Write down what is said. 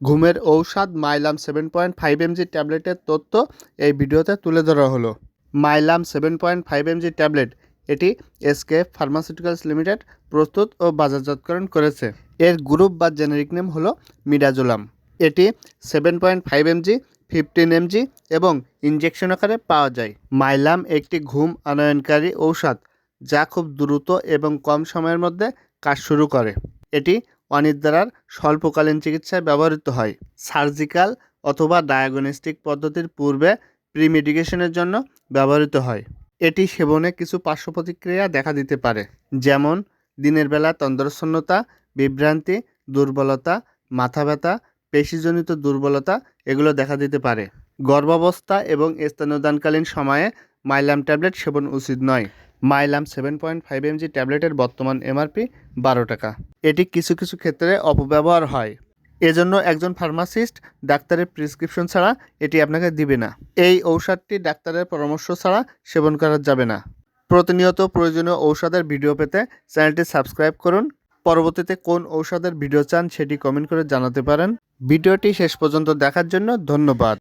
ঘুমের ঔষধ Mylam seven point five mg ট্যাবলেটের তথ্য এই ভিডিওতে তুলে ধরা হলো। Mylam seven point five mg tablet এটি এসকে ফার্মাসিউটিক্যালস লিমিটেড প্রস্তুত ও বাজারজাতকরণ করেছে। এর গ্রুপ বা জেনেরিক নেম হলো মিডাজোলাম এটি seven point five mg fifteen mg এবং ইঞ্জেকশন আকারে পাওয়া যায়। মাইলাম একটি ঘুম আনয়নকারী ঔষধ যা খুব দ্রুত এবং কম সময়ের মধ্যে কাজ শুরু করে। এটি অনিদ্রার স্বল্পকালীন চিকিৎসায় ব্যবহৃত হয়। সার্জিক্যাল অথবা ডায়াগনস্টিক পদ্ধতির পূর্বে প্রিমেডিকেশনের জন্য ব্যবহৃত হয়। এটি সেবনে কিছু পার্শ্ব প্রতিক্রিয়া দেখা দিতে পারে, যেমন দিনের বেলা তন্দ্রচ্ছন্নতা বিভ্রান্তি, দুর্বলতা, মাথা ব্যথা, পেশিজনিত দুর্বলতা এগুলো দেখা দিতে পারে। গর্ভাবস্থা এবং স্তন্যদানকালীন সময়ে মাইলাম ট্যাবলেট সেবন উচিত নয়। Mylam seven point five mg ট্যাবলেটের বর্তমান এমআরপি বারো টাকা। এটি কিছু কিছু ক্ষেত্রে অপব্যবহার হয়। এজন্য একজন ফার্মাসিস্ট ডাক্তারের প্রেসক্রিপশন ছাড়া এটি আপনাকে দিবে না। এই ঔষধটি ডাক্তারের পরামর্শ ছাড়া সেবন করা যাবে না। প্রতিনিয়ত প্রয়োজনীয় ঔষধের ভিডিও পেতে চ্যানেলটি সাবস্ক্রাইব করুন। পরবর্তীতে কোন ঔষধের ভিডিও চান সেটি কমেন্ট করে জানাতে পারেন। ভিডিওটি শেষ পর্যন্ত দেখার জন্য ধন্যবাদ।